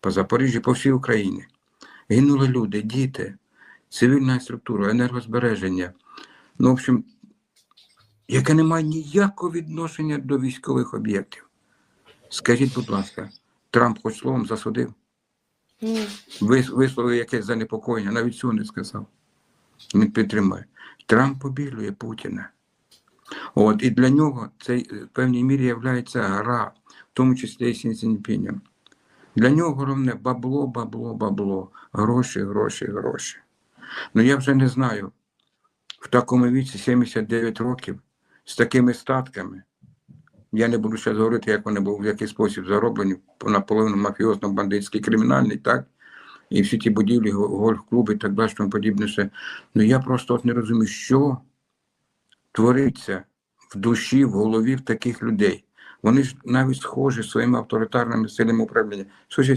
по Запоріжжю, по всій Україні. Гинули люди, діти, цивільна структура, енергозбереження. Ну, в общем, яке не має ніякого відношення до військових об'єктів. Скажіть, будь ласка, Трамп хоч словом засудив? Ні. Висловив якесь занепокоєння, навіть цього не сказав. Він підтримує. Трамп побілює Путіна. От, і для нього це в певній мірі є гра, в тому числі і Сі Цзіньпінем. Для нього головне бабло, бабло, бабло, гроші, гроші, гроші. Ну я вже не знаю, в такому віці 79 років з такими статками. Я не буду ще говорити, як вони були в який спосіб зароблені, наполовину мафіозно бандитський кримінальний, так? І всі ті будівлі, гольф-клуби і так далі, тому подібне все. Ну я просто от не розумію, що твориться в душі, в голові в таких людей. Вони ж навіть схожі своїми авторитарними силами управління. Ж